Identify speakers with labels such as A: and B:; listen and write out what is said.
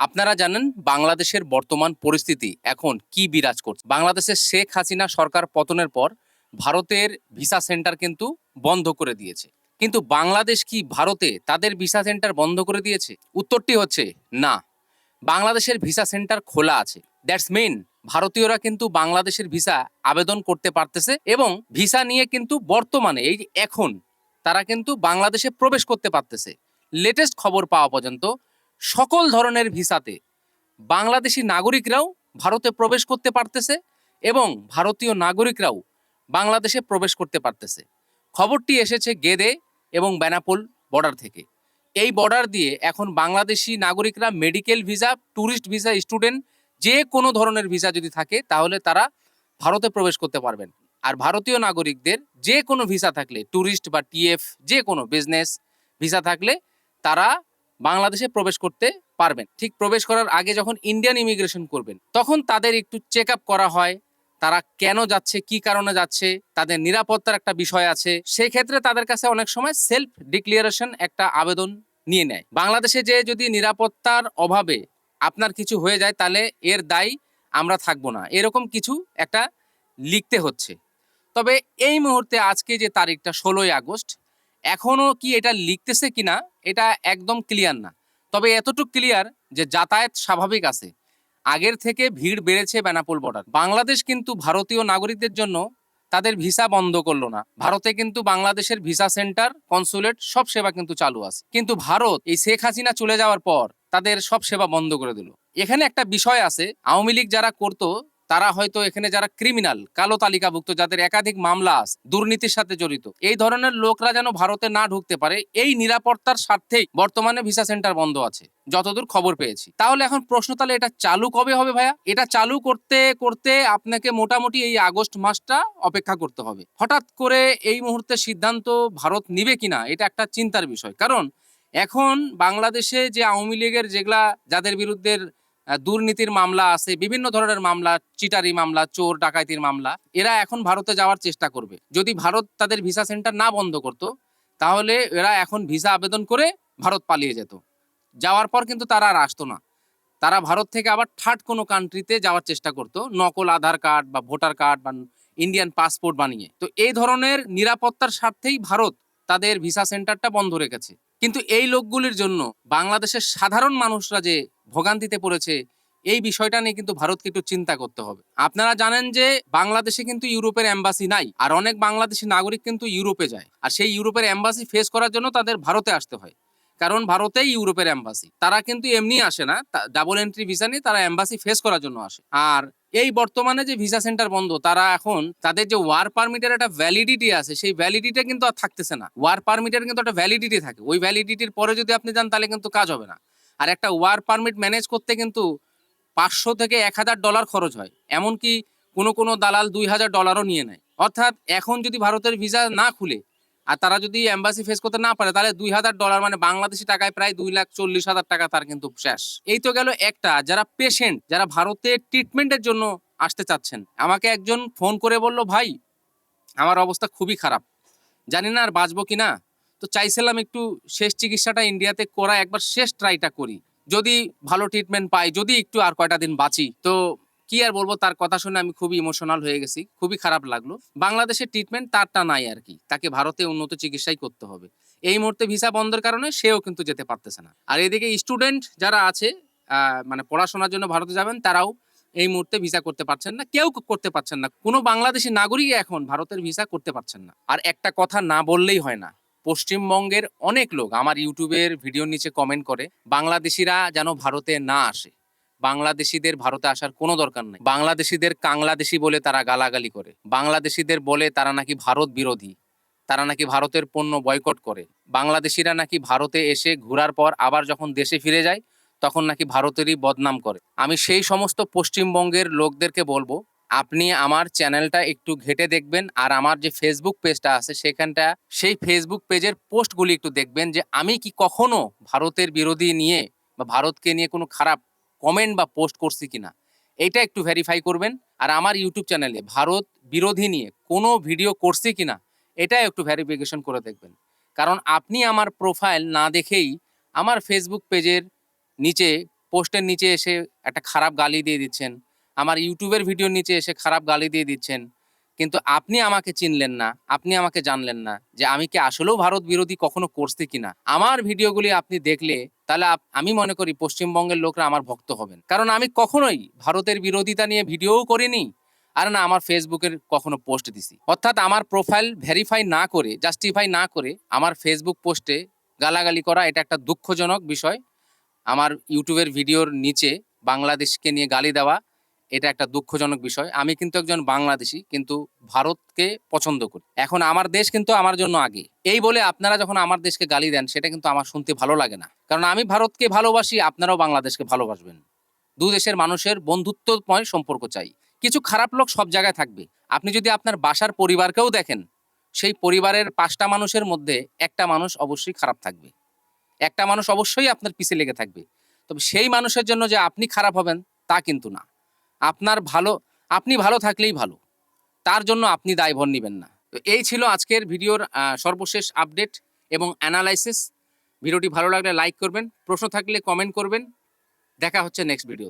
A: আপনারা জানেন বাংলাদেশের বর্তমান পরিস্থিতি এখন কি বিরাজ করছে। বাংলাদেশের শেখ হাসিনা সরকার পতনের পর ভারতের ভিসা সেন্টার কিন্তু বন্ধ করে দিয়েছে। কিন্তু বাংলাদেশ কি ভারতে তাদের ভিসা সেন্টার বন্ধ করে দিয়েছে? উত্তরটি হচ্ছে না। বাংলাদেশের ভিসা সেন্টার খোলা আছে। দ্যাটস মেন ভারতীয়রা কিন্তু বাংলাদেশের ভিসা আবেদন করতে পারতেছে এবং ভিসা নিয়ে কিন্তু বর্তমানে এই এখন তারা কিন্তু বাংলাদেশে প্রবেশ করতে পারতেছে। লেটেস্ট খবর পাওয়া পর্যন্ত সকল ধরনের ভিসাতে বাংলাদেশি নাগরিকরাও ভারতে প্রবেশ করতে পারতেছে এবং ভারতীয় নাগরিকরাও বাংলাদেশে প্রবেশ করতে পারতেছে। খবরটি এসেছে গেদে এবং বেনাপোল বর্ডার থেকে। এই বর্ডার দিয়ে এখন বাংলাদেশি নাগরিকরা medical visa tourist visa, student যে কোনো ধরনের ভিসা যদি থাকে, তাহলে তারা ভারতে প্রবেশ করতে পারবেন। আর ভারতীয় নাগরিকদের যে কোনো ভিসা থাকলে ট্যুরিস্ট বা টিএফ যে কোনো বিজনেস ভিসা থাকলে তারা বাংলাদেশে প্রবেশ করতে পারবেন। ঠিক প্রবেশ করার আগে যখন ইন্ডিয়ান ইমিগ্রেশন করবেন, তখন তাদের একটু চেক আপ করা হয়, তারা কেন যাচ্ছে, কি কারণে যাচ্ছে, তাদের নিরাপত্তার একটা বিষয় আছে। সেই ক্ষেত্রে তাদের কাছে অনেক সময় সেলফ ডিক্লিয়ারেশন একটা আবেদন নিয়ে নেয়। বাংলাদেশে যে যদি নিরাপত্তার অভাবে আপনার কিছু হয়ে যায়, তাহলে এর দায় আমরা থাকব না। এরকম কিছু একটা লিখতে হচ্ছে। তবে এই মুহূর্তে আজকে যে তারিখটা, ষোলোই আগস্ট এখনও কি এটা লিখতেছে কিনা, এটা একদম ক্লিয়ার না। তবে এতটুকু ক্লিয়ার যে যাতায়াত স্বাভাবিক আছে। আগের থেকে ভিড় বেড়েছে বেনাপোল বর্ডার বাংলাদেশ কিন্তু ভারতীয় নাগরিকদের জন্য তাদের ভিসা বন্ধ করল না। ভারতে কিন্তু বাংলাদেশের ভিসা সেন্টার, কনসুলেট সব সেবা কিন্তু চালু আছে। কিন্তু ভারত এই শেখ হাসিনা চলে যাওয়ার পর তাদের সব সেবা বন্ধ করে দিল। এখানে একটা বিষয় আছে, আওয়ামী লীগ যারা করতো তারা হয়তো এখানে যারা ক্রিমিনাল কালো তালিকাভুক্ত, যাদের একাধিক মামলা দুর্নীতির সাথে জড়িত, এই ধরনের লোকরা যেন ভারতে না ঢুকতে পারে, এই নিরাপত্তার স্বার্থেই বর্তমানে ভিসা সেন্টার বন্ধ আছে, যতদূর খবর পেয়েছি। তাহলে এখন প্রশ্ন, তাহলে এটা চালু কবে হবে ভাইয়া? এটা চালু করতে করতে আপনাকে মোটামুটি এই আগস্ট মাসটা অপেক্ষা করতে হবে। হঠাৎ করে এই মুহূর্তে সিদ্ধান্ত ভারত নিবে কিনা, এটা একটা চিন্তার বিষয়। কারণ এখন বাংলাদেশে যে আওয়ামী লীগের যেগুলা, যাদের বিরুদ্ধে দুর্নীতির মামলা আছে, বিভিন্ন ধরনের মামলা, চিটারি মামলা, চোর ডাকাইতির মামলা, এরা এখন ভারতে যাওয়ার চেষ্টা করবে। যদি ভারত তাদের ভিসা সেন্টার না বন্ধ করত, তাহলে এরা এখন ভিসা আবেদন করে ভারত পালিয়ে যেত। যাওয়ার পর কিন্তু তারা আর আসতো না। তারা ভারত থেকে আবার থার্ড কোনো কান্ট্রিতে যাওয়ার চেষ্টা করত, নকল আধার কার্ড বা ভোটার কার্ড বা ইন্ডিয়ান পাসপোর্ট বানিয়ে। তো এই ধরনের নিরাপত্তার স্বার্থেই ভারত তাদের ভিসা সেন্টারটা বন্ধ রেখেছে। কিন্তু এই লোকগুলির জন্য বাংলাদেশের সাধারণ মানুষরা যে ভোগান্তিতে পড়েছে, এই বিষয়টা নিয়ে কিন্তু ভারতকে একটু চিন্তা করতে হবে। আপনারা জানেন যে বাংলাদেশে কিন্তু ইউরোপের অ্যাম্বাসি নাই, আর অনেক বাংলাদেশি নাগরিক কিন্তু ইউরোপে যায়। আর সেই ইউরোপের অ্যাম্বাসি ফেস করার জন্য তাদের ভারতে আসতে হয়। কারণ ভারতেই ইউরোপের এম্বাসি তারা কিন্তু এমনি আসে না। ডাবল এন্ট্রি ভিসা নিয়ে তারা এম্বাসি ফেস করার জন্য আসে। আর এই বর্তমানে যে ভিসা সেন্টার বন্ধ, তারা এখন তাদের যে ওয়ার পারমিটের একটা ভ্যালিডিটি আছে, সেই ভ্যালিডিটা কিন্তু আর থাকতেছে না। ওয়ার পারমিটের কিন্তু একটা ভ্যালিডিটি থাকে। ওই ভ্যালিডিটির পরে যদি আপনি যান, তাহলে কিন্তু কাজ হবে না। আর একটা ওয়ার পারমিট ম্যানেজ করতে কিন্তু পাঁচশো থেকে এক হাজার ডলার খরচ হয়। এমনকি কোনো কোনো দালাল দুই হাজার ডলারও নিয়ে নেয়। অর্থাৎ এখন যদি ভারতের ভিসা না খুলে আর তারা যদি এম্বাসি ফেস করতে না পারে, তাহলে দুই হাজার ডলার মানে বাংলাদেশি টাকায় প্রায় দুই লাখ চল্লিশ হাজার টাকা তার কিন্তু শেষ। এই তো গেল একটা, যারা পেশেন্ট যারা ভারতে ট্রিটমেন্টের জন্য আসতে চাচ্ছেন, আমাকে একজন ফোন করে বলল, ভাই, আমার অবস্থা খুবই খারাপ। জানি না আর বাঁচবো কি না তো চাইছিলাম একটু শেষ চিকিৎসাটা ইন্ডিয়াতে করা, একবার শেষ ট্রাইটা করি। যদি ভালো ট্রিটমেন্ট পাই, যদি একটু আর কয়টা দিন বাঁচি। তো কি আর বলব, তার কথা শুনে আমি খুবই ইমোশনাল হয়ে গেছি, খুবই খারাপ লাগল। বাংলাদেশের ট্রিটমেন্ট তারটা নাই আর কি, তাকে ভারতে উন্নত চিকিৎসাই করতে হবে। এই মুহূর্তে ভিসা বন্ধের কারণে সেও কিন্তু যেতে পারতেছে না। আর এদিকে স্টুডেন্ট যারা আছে মানে পড়াশোনার জন্য ভারতে যাবেন, তারাও এই মুহূর্তে ভিসা করতে পারছেন না। কেউ করতে পারছেন না। কোনো বাংলাদেশি নাগরিক এখন ভারতের ভিসা করতে পারছেন না। আর একটা কথা না বললেই হয় না, পশ্চিমবঙ্গের অনেক লোক আমার ইউটিউবের ভিডিওর নিচে কমেন্ট করে, বাংলাদেশিরা যেন ভারতে না আসে। বাংলাদেশিদের ভারতে আসার কোনো দরকার নেই। বাংলাদেশিদের কাংলাদেশি বলে তারা গালাগালি করে। বাংলাদেশিদের বলে তারা নাকি ভারত বিরোধী। তারা নাকি ভারতের পণ্য বয়কট করে। বাংলাদেশিরা নাকি ভারতে এসে ঘোরার পর আবার যখন দেশে ফিরে যায়, তখন নাকি ভারতেরই বদনাম করে। আমি সেই সমস্ত পশ্চিমবঙ্গের লোকদেরকে বলব, আপনি আমার চ্যানেলটা একটু ঘেটে দেখবেন আর আমার যে ফেসবুক পেজটা আছে, সেখানটা, সেই ফেসবুক পেজের পোস্টগুলি একটু দেখবেন যে আমি কি কখনো ভারতের বিরোধী নিয়ে বা ভারতকে নিয়ে কোনো খারাপ কমেন্ট বা পোস্ট করছি কিনা এটা একটু ভেরিফাই করবেন। আর আমার ইউটিউব চ্যানেলে ভারত বিরোধী নিয়ে কোনো ভিডিও করছি কিনা এটা একটু ভেরিফিকেশন করে দেখবেন। কারণ আপনি আমার প্রোফাইল না দেখেই আমার ফেসবুক পেজের নিচে পোস্টের নিচে এসে একটা খারাপ গালি দিয়ে দিচ্ছেন, আমার ইউটিউবের ভিডিওর নিচে এসে খারাপ গালি দিয়ে দিচ্ছেন কিন্তু আপনি আমাকে চিনলেন না, আপনি আমাকে জানলেন না যে আমি কি আসলেও ভারত বিরোধী কখনো করছি কিনা। আমার ভিডিওগুলি আপনি দেখলে তাহলে আমি মনে করি পশ্চিমবঙ্গের লোকরা আমার ভক্ত হবেন। কারণ আমি কখনোই ভারতের বিরোধিতা নিয়ে ভিডিওও করিনি আর না আমার ফেসবুকের কখনো পোস্ট দিছি। অর্থাৎ আমার প্রোফাইল ভেরিফাই না করে, জাস্টিফাই না করে আমার ফেসবুক পোস্টে গালাগালি করা এটা একটা দুঃখজনক বিষয়। আমার ইউটিউবের ভিডিওর নিচে বাংলাদেশকে নিয়ে গালি দেওয়া এটা একটা দুঃখজনক বিষয়। আমি কিন্তু একজন বাংলাদেশি, কিন্তু ভারতকে পছন্দ করি। এখন আমার দেশ কিন্তু আমার জন্য আগে। এই বলে আপনারা যখন আমার দেশকে গালি দেন, সেটা কিন্তু আমার শুনতে ভালো লাগে না। কারণ আমি ভারতকে ভালোবাসি, আপনারাও বাংলাদেশকে ভালোবাসবেন। দু দেশের মানুষের বন্ধুত্বময় সম্পর্ক চাই। কিছু খারাপ লোক সব জায়গায় থাকবে। আপনি যদি আপনার বাসার পরিবারকেও দেখেন, সেই পরিবারের পাঁচটা মানুষের মধ্যে একটা মানুষ অবশ্যই খারাপ থাকবে। একটা মানুষ অবশ্যই আপনার পিছে লেগে থাকবে। তবে সেই মানুষের জন্য যে আপনি খারাপ হবেন, তা কিন্তু না। আপনার ভালো, আপনি ভালো থাকলেই ভালো। তার জন্য আপনি দায়ভার নেবেন না। তো এই ছিল আজকের ভিডিওর সর্বশেষ আপডেট এবং অ্যানালাইসিস। ভিডিওটি ভালো লাগলে লাইক করবেন, প্রশ্ন থাকলে কমেন্ট করবেন। দেখা হচ্ছে নেক্সট ভিডিও